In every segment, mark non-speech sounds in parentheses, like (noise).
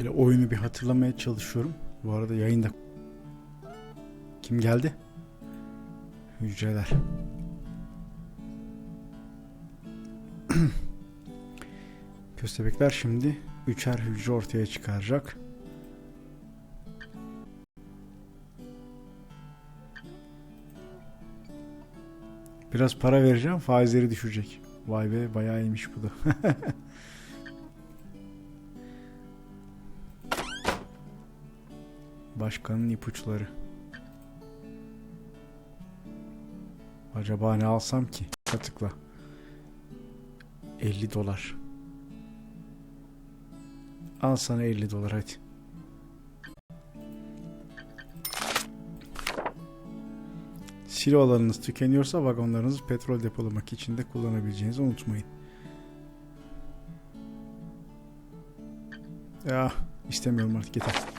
Şöyle oyunu bir hatırlamaya çalışıyorum. Bu arada yayında kim geldi? Hücreler. (clears throat) Köstebekler şimdi üçer hücre ortaya çıkaracak. Biraz para vereceğim faizleri düşecek. Vay be bayağı iyiymiş bu da. (laughs) Başkanın ipuçları. Acaba ne alsam ki? Tıkla. 50 dolar. Al sana 50 dolar hadi. Silo alanınız tükeniyorsa vagonlarınızı petrol depolamak için de kullanabileceğinizi unutmayın. Ya istemiyorum artık yeter.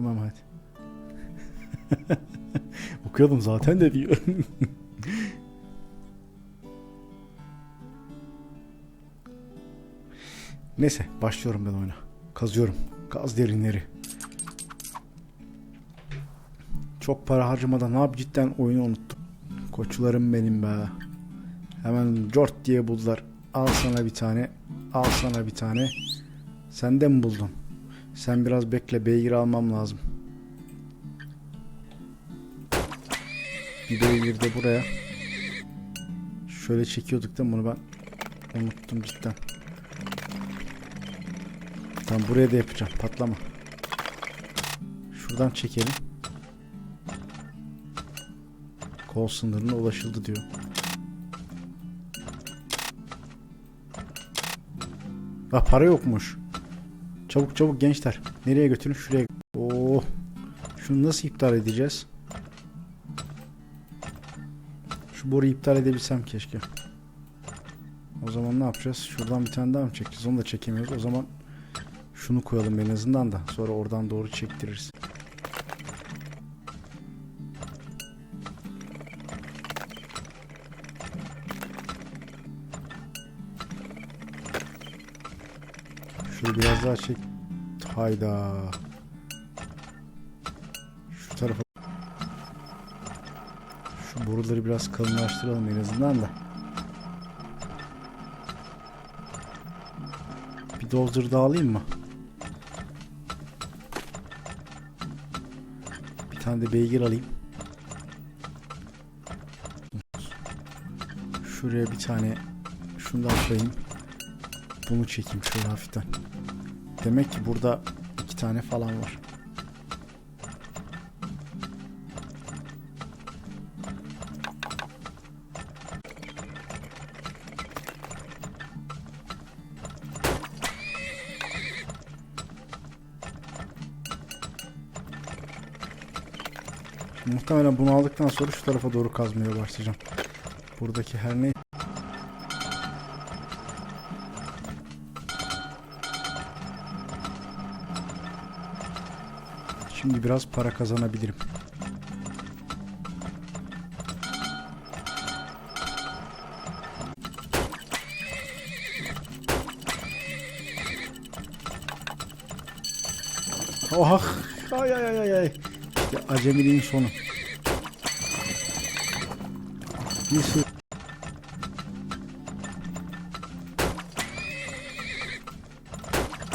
Tamam hadi. (laughs) Okuyordum zaten de diyor. (laughs) Neyse başlıyorum ben oyuna. Kazıyorum. Kaz derinleri. Çok para harcamadan abi cidden oyunu unuttum. Koçlarım benim be. Hemen cort diye buldular. Al sana bir tane. Al sana bir tane. Sen de mi buldun? Sen biraz bekle beygir almam lazım. Bir beygir de buraya. Şöyle çekiyorduk da bunu ben unuttum cidden. Tamam buraya da yapacağım patlama. Şuradan çekelim. Kol sınırına ulaşıldı diyor. Ah para yokmuş. Çabuk çabuk gençler. Nereye götürün? Şuraya. Oo. Şunu nasıl iptal edeceğiz? Şu boruyu iptal edebilsem keşke. O zaman ne yapacağız? Şuradan bir tane daha mı çekeceğiz? Onu da çekemiyoruz. O zaman şunu koyalım en azından da. Sonra oradan doğru çektiririz. Şöyle biraz daha çek. Hayda. Şu tarafa. Şu boruları biraz kalınlaştıralım en azından da. Bir dozer daha alayım mı? Bir tane de beygir alayım. Şuraya bir tane şundan koyayım. Bunu çekeyim şöyle hafiften. Demek ki burada iki tane falan var. Muhtemelen bunu aldıktan sonra şu tarafa doğru kazmaya başlayacağım. Buradaki her ne Şimdi biraz para kazanabilirim. Oh, ay ay ay ay. İşte acemiliğin sonu. Bir sürü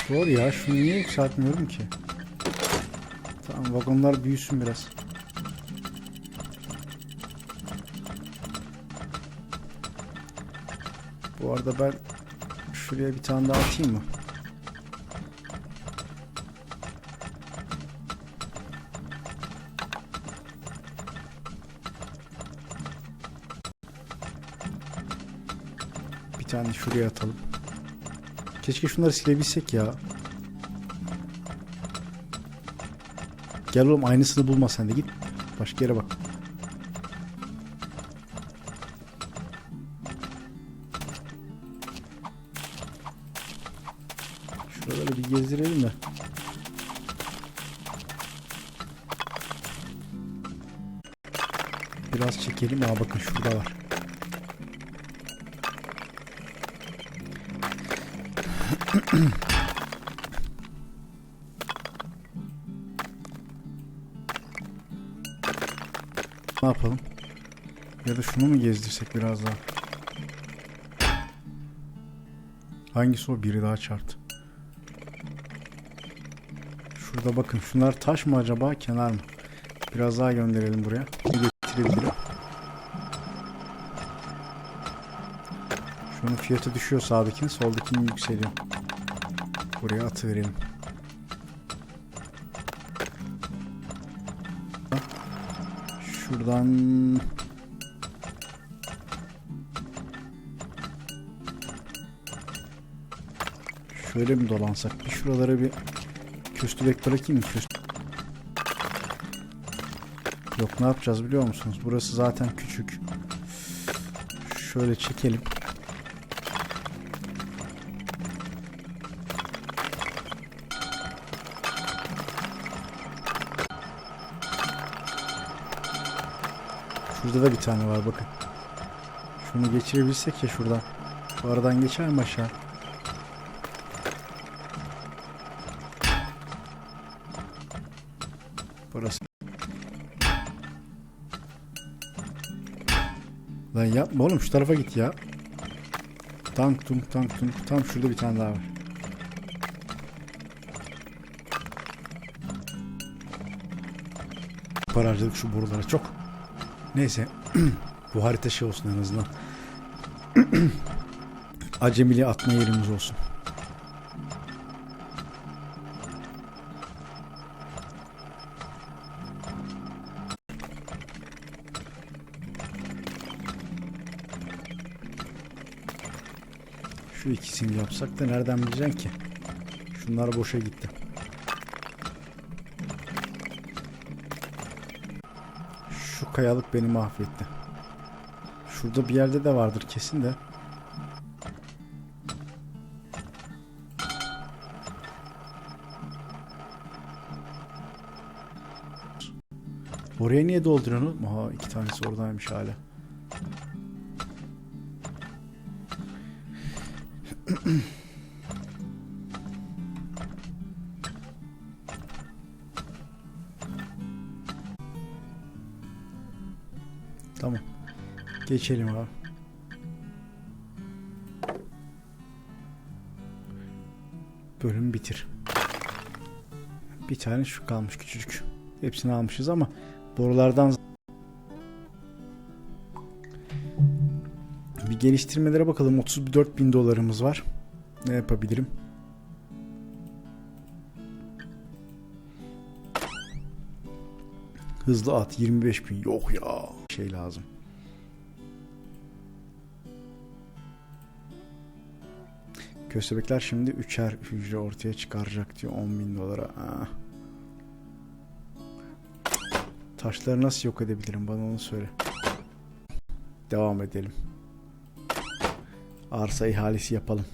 Doğru ya şunu niye yükseltmiyorum ki? Tamam vagonlar büyüsün biraz. Bu arada ben şuraya bir tane daha atayım mı? Bir tane şuraya atalım. Keşke şunları silebilsek ya. Gel oğlum aynısını bulma sen de git. Başka yere bak. Şuraları bir gezdirelim de. Biraz çekelim. Aa bakın şurada var. (clears throat) Ne yapalım? Ya da şunu mu gezdirsek biraz daha? Hangisi o? Biri daha çarptı. Şurada bakın. Şunlar taş mı acaba? Kenar mı? Biraz daha gönderelim buraya. Getirebilirim? Şunun fiyatı düşüyor sağdakinin. Soldakinin yükseliyor. Buraya atıverelim. Şuradan Şöyle mi dolansak? Bir şuralara bir köstebek bırakayım mı? Köst Yok ne yapacağız biliyor musunuz? Burası zaten küçük. Şöyle çekelim. Şurada da bir tane var bakın. Şunu geçirebilsek ya şuradan. Bu aradan geçer mi aşağı? Burası. Lan yapma oğlum şu tarafa git ya. Tank tunk tank tunk. Tam şurada bir tane daha var. Para harcadık şu borulara çok. Neyse. (clears throat) Bu harita şey olsun en azından. (clears throat) Acemili atma yerimiz olsun. Şu ikisini yapsak da nereden bileceksin ki? Şunlar boşa gitti. Kayalık beni mahvetti. Şurada bir yerde de vardır kesin de. Oraya niye dolduruyorsun? Aha iki tanesi oradaymış hala. Geçelim abi. Bölüm bitir. Bir tane şu kalmış küçücük. Hepsini almışız ama borulardan bir geliştirmelere bakalım. 34 bin dolarımız var. Ne yapabilirim? Hızlı at 25 bin. Yok ya. Şey lazım. Köstebekler şimdi üçer hücre ortaya çıkaracak diyor 10 bin dolara. Aa. Taşları nasıl yok edebilirim bana onu söyle. Devam edelim. Arsa ihalesi yapalım.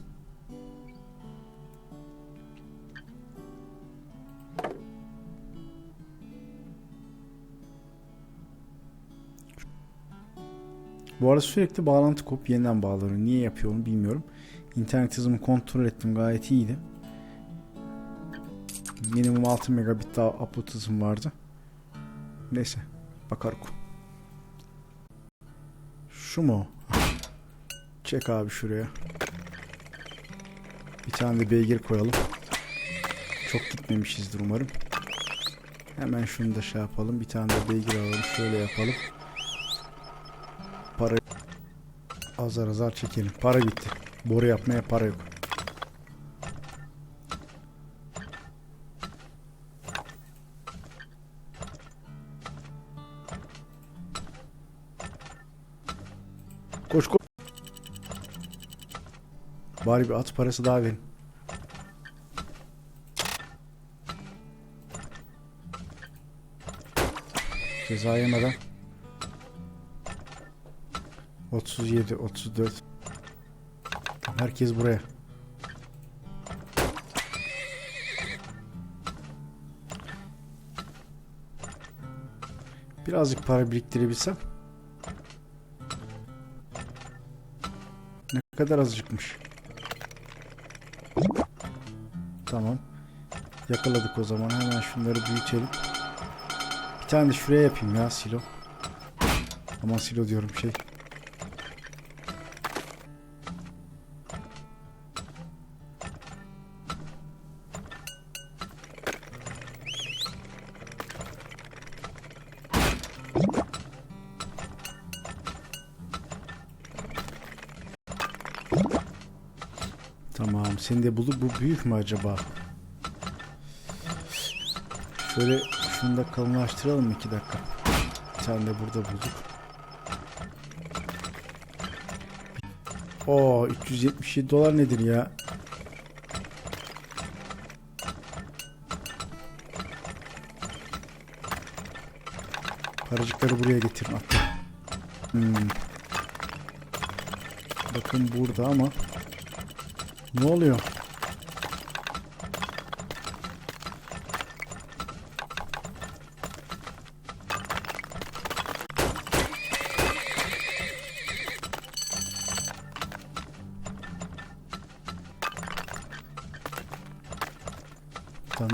Bu arada sürekli bağlantı kopup yeniden bağlanıyor. Niye yapıyor onu bilmiyorum. İnternet hızımı kontrol ettim gayet iyiydi. Minimum 6 megabit daha upload hızım vardı. Neyse bakarız. Şu mu? Çek abi şuraya. Bir tane de beygir koyalım. Çok gitmemişizdir umarım. Hemen şunu da şey yapalım. Bir tane de beygir alalım. Şöyle yapalım. Para azar azar çekelim. Para bitti. Boru yapmaya para yok. Koş koş. Bari bir at parası daha verin. Ceza yemeden. 37, 34. Herkes buraya. Birazcık para biriktirebilsem. Ne kadar azıcıkmış. Tamam. Yakaladık o zaman. Hemen şunları büyütelim. Bir tane de şuraya yapayım ya silo. Aman silo diyorum şey. Seni de bulduk. Bu büyük mü acaba? Şöyle şunu da kalınlaştıralım iki dakika. Bir tane de burada bulduk. Oo 377 dolar nedir ya? Paracıkları buraya getirin hatta. Hmm. Bakın burada ama ne oluyor?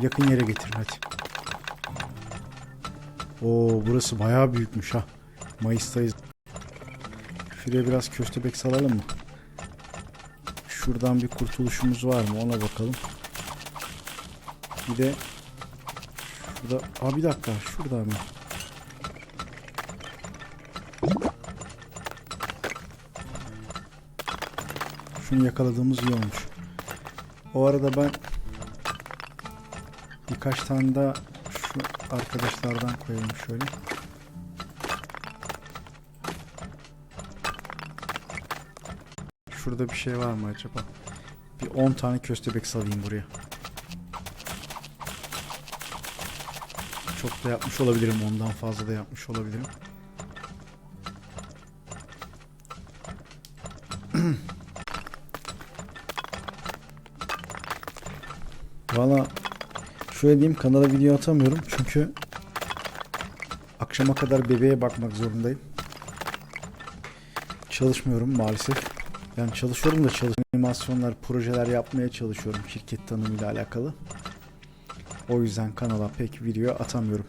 Yakın yere getirin hadi. Oo burası bayağı büyükmüş ha. Mayıs'tayız. Şuraya biraz köstebek salalım mı? Şuradan bir kurtuluşumuz var mı ona bakalım. Bir de şurada Aa bir dakika şurada mı? Şunu yakaladığımız iyi olmuş. O arada ben birkaç tane daha şu arkadaşlardan koyalım şöyle. Şurada bir şey var mı acaba? Bir 10 tane köstebek salayım buraya. Çok da yapmış olabilirim. Ondan fazla da yapmış olabilirim. (clears throat) Valla şöyle diyeyim kanala video atamıyorum çünkü akşama kadar bebeğe bakmak zorundayım. Çalışmıyorum maalesef. Yani çalışıyorum da çalış animasyonlar, projeler yapmaya çalışıyorum şirket tanımıyla alakalı. O yüzden kanala pek video atamıyorum.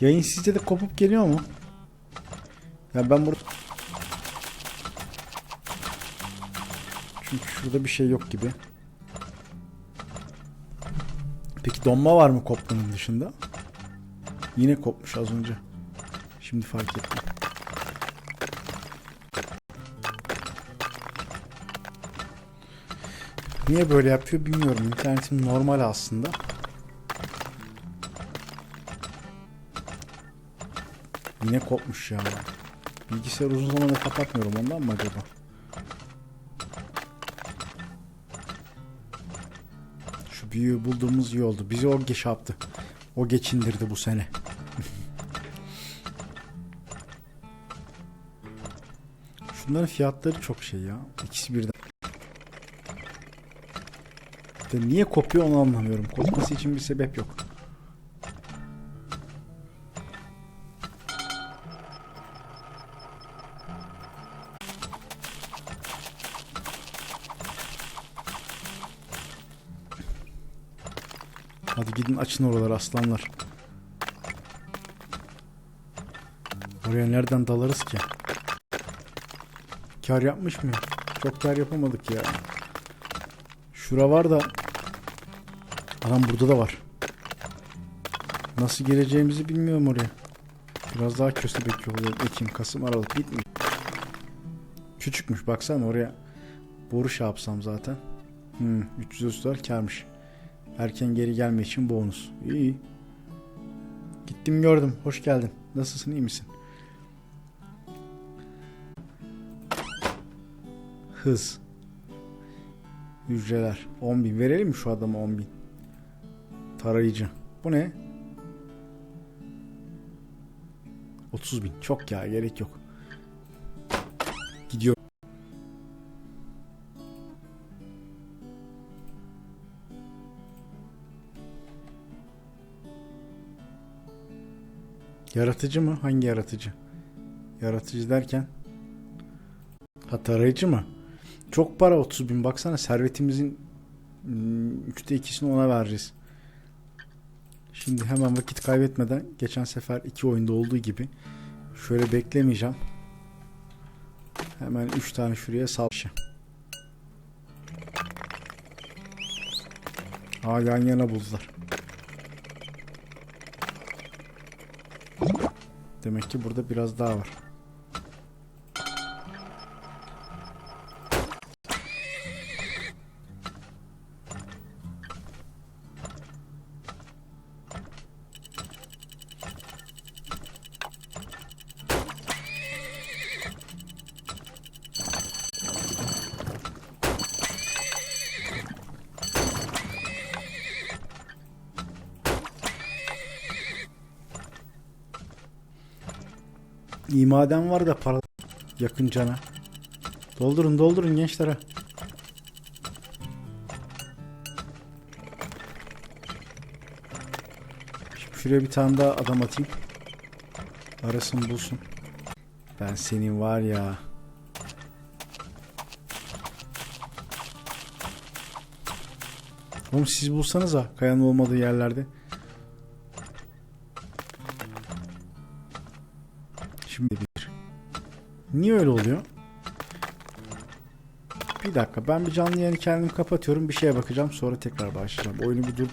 Yayın sizce de kopup geliyor mu? Ya ben burada Çünkü şurada bir şey yok gibi. Peki donma var mı kopmanın dışında? Yine kopmuş az önce. Şimdi fark ettim. Niye böyle yapıyor bilmiyorum. İnternetim normal aslında. Yine kopmuş ya. Bilgisayar uzun zamandır kapatmıyorum ondan mı acaba? Şu büyüğü bulduğumuz iyi oldu. Bizi o geç yaptı. O geçindirdi bu sene. Şunların fiyatları çok şey ya. İkisi birden. De niye kopuyor onu anlamıyorum. Kopması için bir sebep yok. Hadi gidin açın oraları aslanlar. Oraya nereden dalarız ki? Kar yapmış mı? Çok kar yapamadık ya. Şura var da Adam burada da var. Nasıl geleceğimizi bilmiyorum oraya. Biraz daha köstebek yolu. Ekim, Kasım, Aralık bitmiyor. Küçükmüş baksana oraya. Boru şey yapsam zaten. Hmm, 330 dolar karmış. Erken geri gelme için bonus. İyi. Gittim gördüm. Hoş geldin. Nasılsın iyi misin? Hız. Hücreler. 10.000. Verelim mi şu adama 10.000? Tarayıcı. Bu ne? 30.000. Çok ya gerek yok. Gidiyor. Yaratıcı mı? Hangi yaratıcı? Yaratıcı derken ha tarayıcı mı? Çok para 30 bin. Baksana servetimizin hmm, üçte ikisini ona vereceğiz. Şimdi hemen vakit kaybetmeden geçen sefer iki oyunda olduğu gibi şöyle beklemeyeceğim. Hemen 3 tane şuraya sal. Aa yan yana buldular. Demek ki burada biraz daha var. İyi maden var da para yakın cana. Doldurun doldurun gençlere. Şimdi şuraya bir tane daha adam atayım. Arasın bulsun. Ben senin var ya. Oğlum siz bulsanız ha kayanın olmadığı yerlerde. Niye öyle oluyor? Bir dakika ben bir canlı yayını kendim kapatıyorum bir şeye bakacağım sonra tekrar başlayacağım. Oyunu bir dur